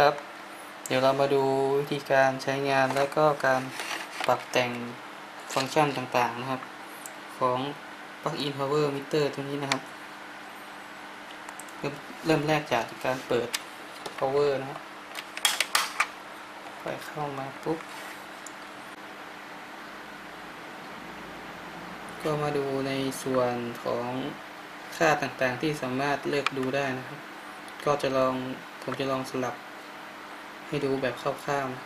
ครับ เดี๋ยวเรามาดูวิธีการใช้งานและก็การปรับแต่งฟังก์ชันต่างๆนะครับ ของ Plug-in Power Meter ตัวนี้นะครับเริ่มเริ่มแรกจากการเปิด power นะครับไปเข้ามาปุ๊บ ก็มาดูในส่วนของค่าต่างๆที่สามารถเลือกดูได้นะครับ ก็จะลอง ผมจะลองสลับ ให้ดูแบบคร่าวๆนะ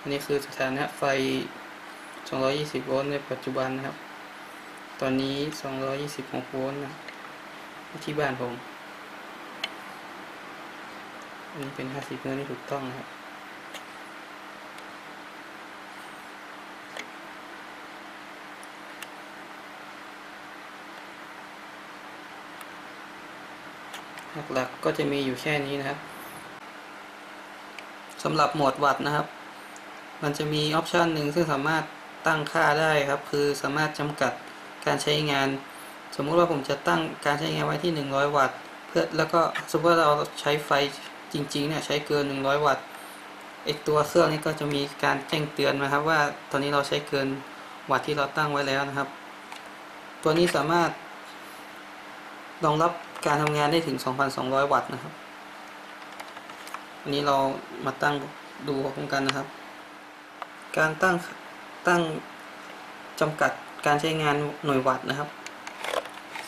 อันนี้คือสถานะไฟ 220 โวลต์ในปัจจุบันนะครับ ตอนนี้ 226 โวลต์นะที่บ้านผม อันนี้เป็น 50เมตรที่ถูกต้องนะครับ หลักๆก็จะมีอยู่แค่นี้นะครับสำหรับโหมดวัตต์นะครับ มันจะมีออปชันหนึ่งซึ่งสามารถตั้งค่าได้ครับ คือสามารถจำกัดการใช้งาน สมมุติว่าผมจะตั้งการใช้งานไว้ที่ 100 วัตต์ เพื่อแล้วก็สมมติว่าเราใช้ไฟจริงๆเนี่ยใช้เกิน 100 วัตต์ไอตัวเครื่องนี้ก็จะมีการแจ้งเตือนนะครับ ว่าตอนนี้เราใช้เกินวัตต์ที่เราตั้งไว้แล้วนะครับ ตัวนี้สามารถรองรับ การทำงานได้ถึง 2,200 วัตต์นะครับอันนี้เรามาตั้งดูพร้อมกันนะครับ การตั้งตั้งจำกัดการใช้งานหน่วยวัตต์นะครับ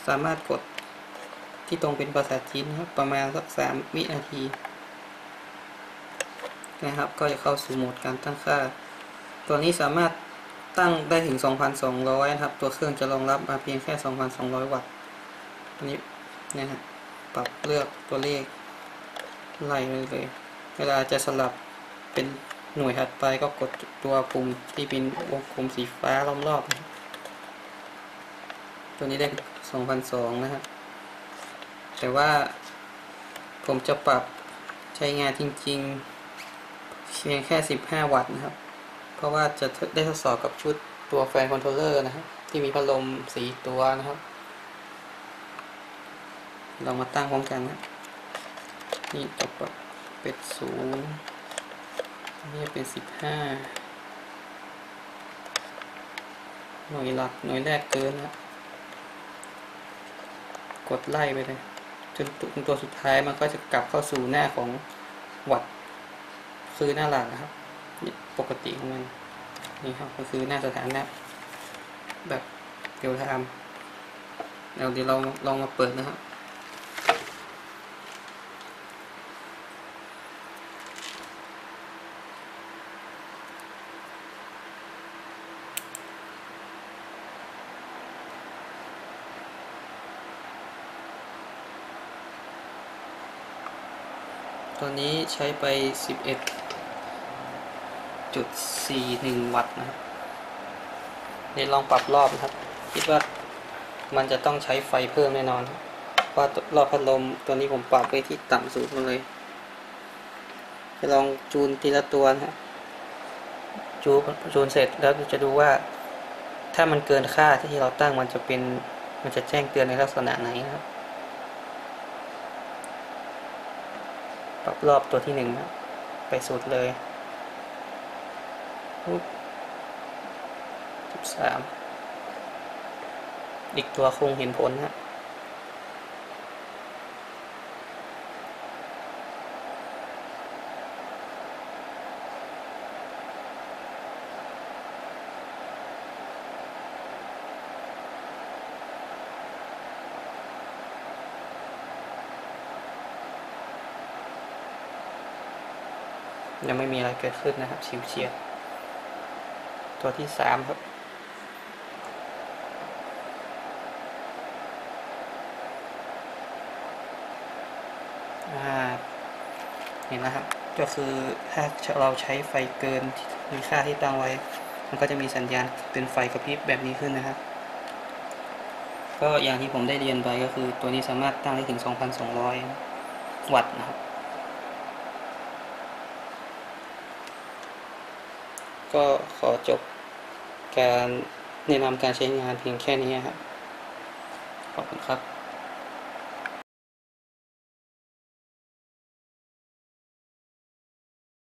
สามารถกดที่ตรงเป็นภาษาจีนนะครับ ประมาณสักสามวินาทีนะครับ ก็จะเข้าสู่โหมดการตั้งค่า ตัวนี้สามารถตั้งได้ถึง 2,200 นะครับ ตัวเครื่องจะรองรับมาเพียงแค่ 2,200 วัตต์อันนี้ นะฮะปรับเลือกตัวเลขไล่เลยเลย เวลาจะสลับเป็นหน่วยถัดไปก็กดตัวปุ่มที่เป็นวงกลมสีฟ้าล้อมรอบ ตัวนี้ได้2,200นะครับ แต่ว่าผมจะปรับใช้งานจริงๆ เพียงแค่ 15 วัตต์นะครับ เพราะว่าจะได้ทดสอบกับชุดตัวแฟนคอนโทรลเลอร์นะครับ ที่มีพัดลมสีตัวนะครับ เรามาตั้งพร้อมกันนะนี่ตกแบบเป็นศูนย์นี่เป็นสิบห้าหน่วยหลักหน่วยแรกเกินนะกดไล่ไปเลยจนตัวตัวสุดท้ายมันก็จะกลับเข้าสู่หน้าของวัดคือหน้าหลักนะครับปกติของมันนี่ครับก็คือหน้าสถานะแบบเดียวทำเดี๋ยวเดี๋ยวเราลองมาเปิดนะครับ ตอนนี้ใช้ไป 11.41 วัตต์นะครับเดี๋ยวลองปรับรอบนะครับ คิดว่ามันจะต้องใช้ไฟเพิ่มแน่นอนเพราะรอบพัดลมตัวนี้ผมปรับไว้ที่ต่ำสุดมาเลย จะลองจูนทีละตัวนะครับจูนจูนเสร็จแล้วจะดูว่า ถ้ามันเกินค่าที่เราตั้งมันจะเป็นมันจะแจ้งเตือนในลักษณะไหนนะครับ รับรอบตัวที่หนึ่งนะไปสุดเลยสิบสามอีกตัวคงเห็นผลนะ ยังไม่มีอะไรเกิดขึ้นนะครับชิวเฉียดตัวที่สามครับอ่าเห็นนะครับ ก็คือถ้าเราใช้ไฟเกินมีค่าที่ตั้งไว้ มันก็จะมีสัญญาณเป็นไฟกระพริบแบบนี้ขึ้นนะครับ ก็อย่างที่ผมได้เรียนไปก็คือตัวนี้สามารถตั้งได้ถึง 2,200 วัตต์นะครับ ก็ขอจบการแนะนำการใช้งานเพียงแค่นี้ครับ ขอบคุณครับ